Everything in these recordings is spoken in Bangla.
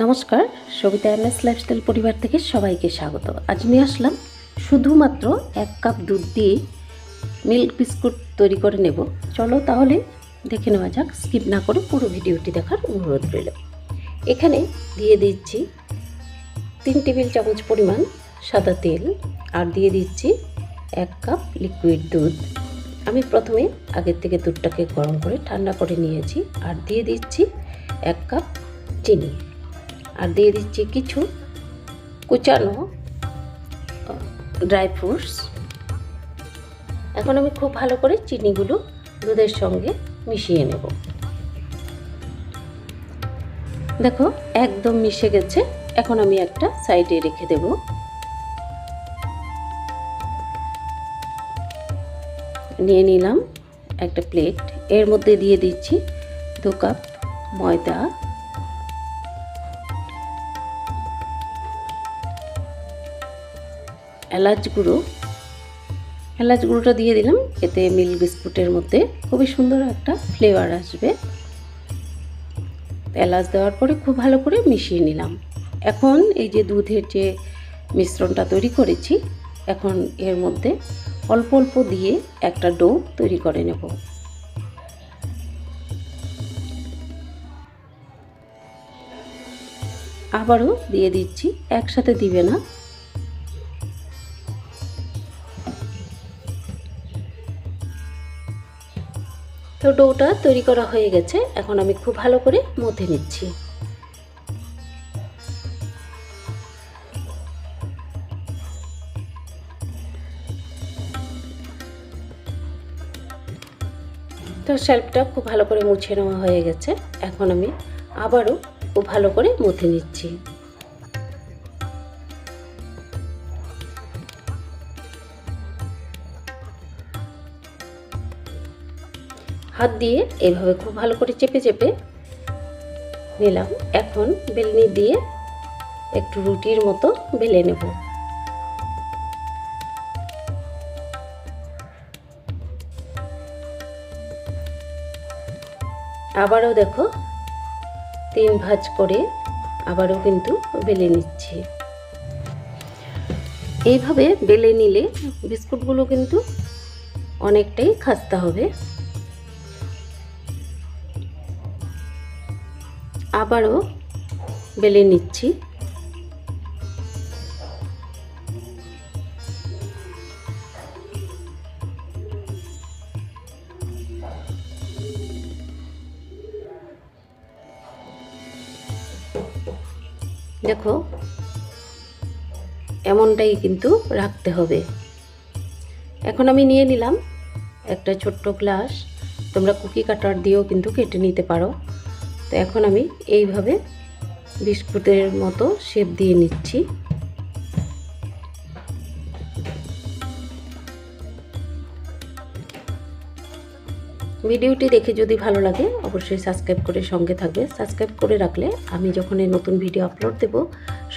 নমস্কার, সবিতা এম এস লাইফস্টাইল পরিবার থেকে সবাইকে স্বাগত। আজ নিয়ে আসলাম শুধুমাত্র এক কাপ দুধ দিয়ে মিল্ক বিস্কুট তৈরি করে নেব। চলো তাহলে দেখে নেওয়া যাক স্কিপ না করে পুরো ভিডিওটি দেখার অনুরোধ রইল। এখানে দিয়ে দিচ্ছি তিন টেবিল চামচ পরিমাণ সাদা তেল আর দিয়ে দিচ্ছি এক কাপ লিকুইড দুধ। আমি প্রথমে আগের থেকে দুধটাকে গরম করে ঠান্ডা করে নিয়েছি আর দিয়ে দিচ্ছি এক কাপ চিনি। আর দিয়ে দিচ্ছি কিছু কুচানো ড্রাই ফ্রুটস এখন আমি খুব ভালো করে চিনিগুলো দুধের সঙ্গে মিশিয়ে নেব। দেখো, একদম মিশে গেছে। এখন আমি একটা সাইডে রেখে দেব। নিয়ে নিলাম একটা প্লেট এর মধ্যে দিয়ে দিচ্ছি দু কাপ ময়দা। এলাচ গুঁড়ো। এলাচ গুঁড়োটা দিয়ে দিলাম, এতে মিল্ক বিস্কুটের মধ্যে। খুবই সুন্দর একটা ফ্লেভার আসবে। এলাচ দেওয়ার পরে খুব ভালো করে মিশিয়ে নিলাম। এখন এই যে দুধের যে মিশ্রণটা তৈরি করেছি, এখন এর মধ্যে অল্প অল্প দিয়ে একটা ডো তৈরি করে নেব। আবারও দিয়ে দিচ্ছি, একসাথে দিবে না। তো ডোটা তৈরি করা হয়ে গেছে। এখন আমি খুব ভালো করে মথে নিচ্ছি। তো শেল্পটা খুব ভালো করে মুছে নেওয়া হয়ে গেছে। এখন আমি আবারও খুব ভালো করে মথে নিচ্ছি। হাত দিয়ে এভাবে খুব ভালো করে চেপে চেপে নিলাম। এখন বেলনি দিয়ে একটু রুটির মতো বেলে নেব। আবারও দেখো, তিন ভাজ করে আবারও কিন্তু বেলে নিচ্ছি। এইভাবে বেলে নিলে বিস্কুটগুলো কিন্তু অনেকটাই খাস্তা হবে। আবারও বেলে নিচ্ছি। দেখো, এমনটাই কিন্তু রাখতে হবে। এখন আমি নিয়ে নিলাম একটা ছোট্ট গ্লাস। তোমরা কুকি কাটার দিয়েও কিন্তু কেটে নিতে পারো। তো এখন আমি এইভাবে বিস্কুটের মতো শেপ দিয়ে নিচ্ছি। ভিডিওটি দেখে যদি ভালো লাগে, অবশ্যই সাবস্ক্রাইব করে সঙ্গে থাকবে। সাবস্ক্রাইব করে রাখলে আমি যখন এই নতুন ভিডিও আপলোড দেব,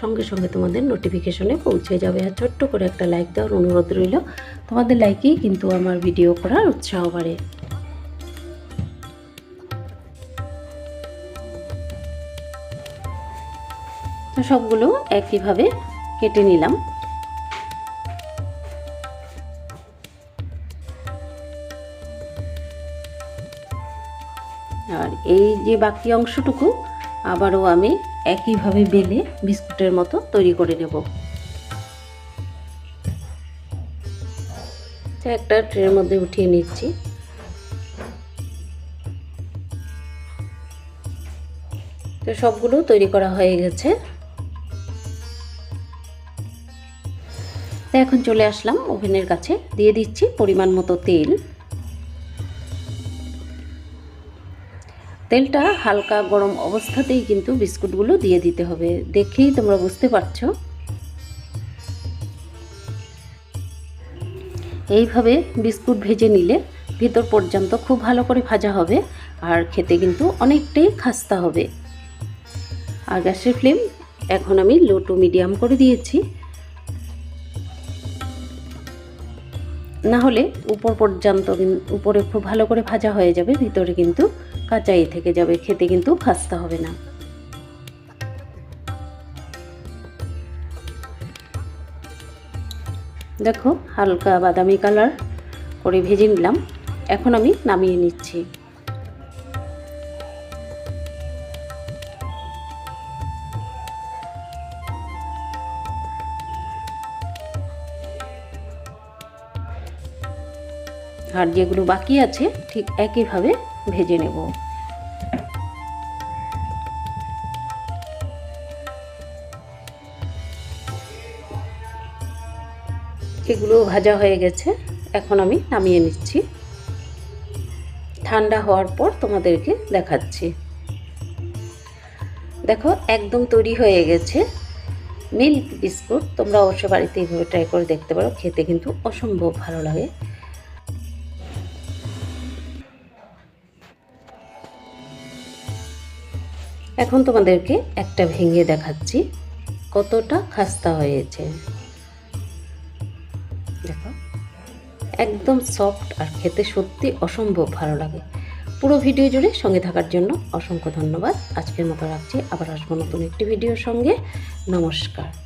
সঙ্গে সঙ্গে তোমাদের নোটিফিকেশনে পৌঁছে যাবে। আর ছোট্ট করে একটা লাইক দেওয়ার অনুরোধ রইল, তোমাদের লাইকেই কিন্তু আমার ভিডিও করার উৎসাহ বাড়ে। সবগুলো একইভাবে কেটে নিলাম। আর এই যে বাকি অংশটুকু, আবারও আমি একইভাবে বেলে বিস্কুটের মতো তৈরি করে নেব। একটা ট্রের মধ্যে উঠিয়ে নিচ্ছি। তো সবগুলো তৈরি করা হয়ে গেছে। তো এখন চলে আসলাম ওভেনের কাছে। দিয়ে দিচ্ছি পরিমাণ মতো তেল। তেলটা হালকা গরম অবস্থাতেই কিন্তু বিস্কুটগুলো দিয়ে দিতে হবে। দেখেই তোমরা বুঝতে পারছ। এইভাবে বিস্কুট ভেজে নিলে ভিতর পর্যন্ত খুব ভালো করে ভাজা হবে আর খেতে কিন্তু অনেকটাই খাস্তা হবে। আর গ্যাসের ফ্লেম এখন আমি লো টু মিডিয়াম করে দিয়েছি। না হলে উপর পর্যন্ত উপরে খুব ভালো করে ভাজা হয়ে যাবে, ভিতরে কিন্তু কাঁচাই থেকে যাবে, খেতে কিন্তু ভাজতে হবে না। দেখো হালকা বাদামি কালার করে ভেজে নিলাম। এখন আমি নামিয়ে নিচ্ছি। আর যেগুলো বাকি আছে, ঠিক একইভাবে ভেজে নেব। এগুলো ভাজা হয়ে গেছে, এখন আমি নামিয়ে নিচ্ছি। ঠান্ডা হওয়ার পর তোমাদেরকে দেখাচ্ছি। দেখো, একদম তৈরি হয়ে গেছে। মিল্ক বিস্কুট, তোমরা অবশ্য বাড়িতে এইভাবে ট্রাই করে দেখতে পারো, খেতে কিন্তু অসম্ভব ভালো লাগে। এখন তোমাদেরকে একটা ভেঙে দেখাচ্ছি কতটা খাস্তা হয়েছে। দেখো, একদম সফট আর খেতে সত্যি অসম্ভব ভালো লাগে। পুরো ভিডিও জুড়ে সঙ্গে থাকার জন্য অসংখ্য ধন্যবাদ। আজকের মতো রাখছি, আবার আসব নতুন একটি ভিডিওর সঙ্গে। নমস্কার।